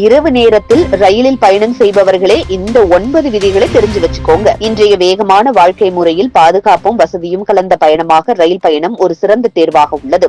இரவு நேரத்தில் ரயிலில் பயணம் செய்பவர்களே இந்த ஒன்பது விதிகளை தெரிஞ்சு வச்சுக்கோங்க. இன்றைய வேகமான வாழ்க்கை முறையில் பாதுகாப்பும் வசதியும் கலந்த பயணமாக ரயில் பயணம் ஒரு சிறந்த தேர்வாக உள்ளது.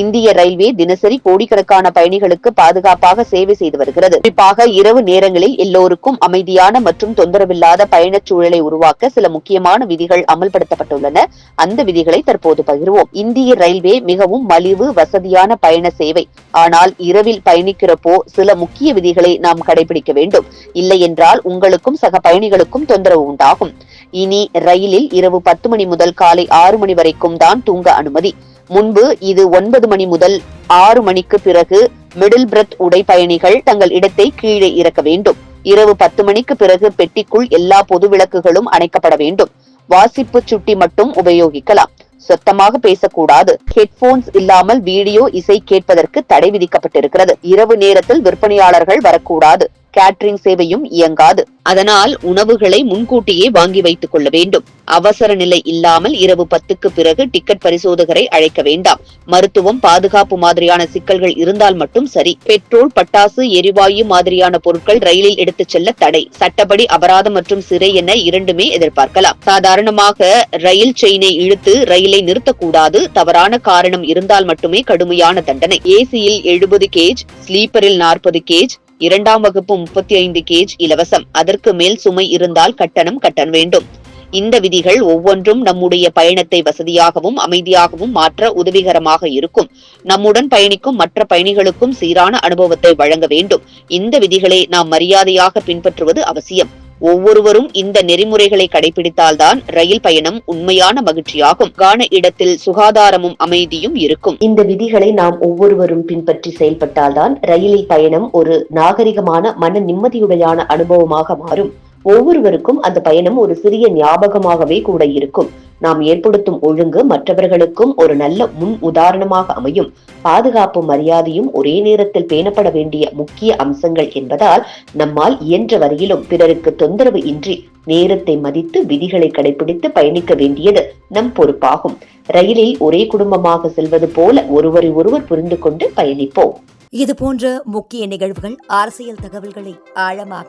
இந்திய ரயில்வே தினசரி கோடிக்கணக்கான பயணிகளுக்கு பாதுகாப்பாக சேவை செய்து வருகிறது. குறிப்பாக இரவு நேரங்களில் எல்லோருக்கும் அமைதியான மற்றும் தொந்தரவில்லாத பயணச் சூழலை உருவாக்க சில முக்கியமான விதிகள் அமல்படுத்தப்பட்டுள்ளன. அந்த விதிகளை தற்போது பகிர்வோம். இந்திய ரயில்வே மிகவும் மலிவு வசதியான பயண சேவை. ஆனால் இரவில் பயணிக்கிறப்போ சில முக்கிய விதிகளை நாம் கடைபிடிக்க வேண்டும். இல்லை என்றால் உங்களுக்கும் சக பயணிகளுக்கும் தொந்தரவு உண்டாகும். இனி ரயிலில் இரவு பத்து மணி முதல் காலை ஆறு மணி வரைக்கும் தான் தூங்க அனுமதி. முன்பு இது ஒன்பது மணி முதல் ஆறு மணிக்கு பிறகு மிடில் பிரத் உடை பயணிகள் தங்கள் இடத்தை கீழே இறக்க வேண்டும். இரவு பத்து மணிக்கு பிறகு பெட்டிக்குள் எல்லா பொது விளக்குகளும் அணைக்கப்பட வேண்டும். வாசிப்பு சுட்டி மட்டும் உபயோகிக்கலாம். சொத்தமாக பேசக்கூடாது. ஹெட்போன்ஸ் இல்லாமல் வீடியோ இசை கேட்பதற்கு தடை விதிக்கப்பட்டிருக்கிறது. இரவு நேரத்தில் விற்பனையாளர்கள் வரக்கூடாது. கேட்டரிங் சேவையும் இயங்காது. அதனால் உணவுகளை முன்கூட்டியே வாங்கி வைத்துக் கொள்ள வேண்டும். அவசர நிலை இல்லாமல் இரவு பத்துக்கு பிறகு டிக்கெட் பரிசோதகரை அழைக்க வேண்டாம். மருத்துவம் பாதுகாப்பு மாதிரியான சிக்கல்கள் இருந்தால் மட்டும் சரி. பெட்ரோல் பட்டாசு எரிவாயு மாதிரியான பொருட்கள் ரயிலில் எடுத்துச் செல்ல தடை. சட்டப்படி அபராதம் மற்றும் சிறை என இரண்டுமே எதிர்பார்க்கலாம். சாதாரணமாக ரயில் செயினை இழுத்து ரயிலை நிறுத்தக்கூடாது. தவறான காரணம் இருந்தால் மட்டுமே கடுமையான தண்டனை. ஏசியில் எழுபது கேஜ் ஸ்லீப்பரில் நாற்பது கேஜ் இரண்டாம் வகுப்பு முப்பத்தி ஐந்து கேஜ் இலவசம். அதற்கு மேல் சுமை இருந்தால் கட்டணம் கட்ட வேண்டும். இந்த விதிகள் ஒவ்வொன்றும் நம்முடைய பயணத்தை வசதியாகவும் அமைதியாகவும் மாற்ற உதவிகரமாக இருக்கும். நம்முடன் பயணிக்கும் மற்ற பயணிகளுக்கும் சீரான அனுபவத்தை வழங்க வேண்டும். இந்த விதிகளை நாம் மரியாதையாக பின்பற்றுவது அவசியம். ஒவ்வொருவரும் இந்த நெறிமுறைகளை கடைபிடித்தால்தான் ரயில் பயணம் உண்மையான மகிழ்ச்சியாகும். காண இடத்தில் சுகாதாரமும் அமைதியும் இருக்கும். இந்த விதிகளை நாம் ஒவ்வொருவரும் பின்பற்றி செயல்பட்டால்தான் ரயிலில் பயணம் ஒரு நாகரிகமான மன நிம்மதியுடையான அனுபவமாக மாறும். ஒவ்வொருவருக்கும் அந்த பயணம் ஒரு சிறிய ஞாபகமாகவே கூட இருக்கும். நாம் ஏற்படுத்தும் ஒழுங்கு மற்றவர்களுக்கும் ஒரு நல்ல முன் உதாரணமாக அமையும். பாதுகாப்பு மரியாதையும் ஒரே நேரத்தில் பேணப்பட வேண்டிய முக்கிய அம்சங்கள் என்பதால் நம்மால் இயன்ற வரையிலும் பிறருக்கு தொந்தரவு இன்றி நேரத்தை மதித்து விதிகளை கடைபிடித்து பயணிக்க வேண்டியது நம் பொறுப்பாகும். ரயிலில் ஒரே குடும்பமாக செல்வது போல ஒருவரை ஒருவர் புரிந்து கொண்டு பயணிப்போம். இது போன்ற முக்கிய நிகழ்வுகள் அரசியல் தகவல்களை ஆழமாக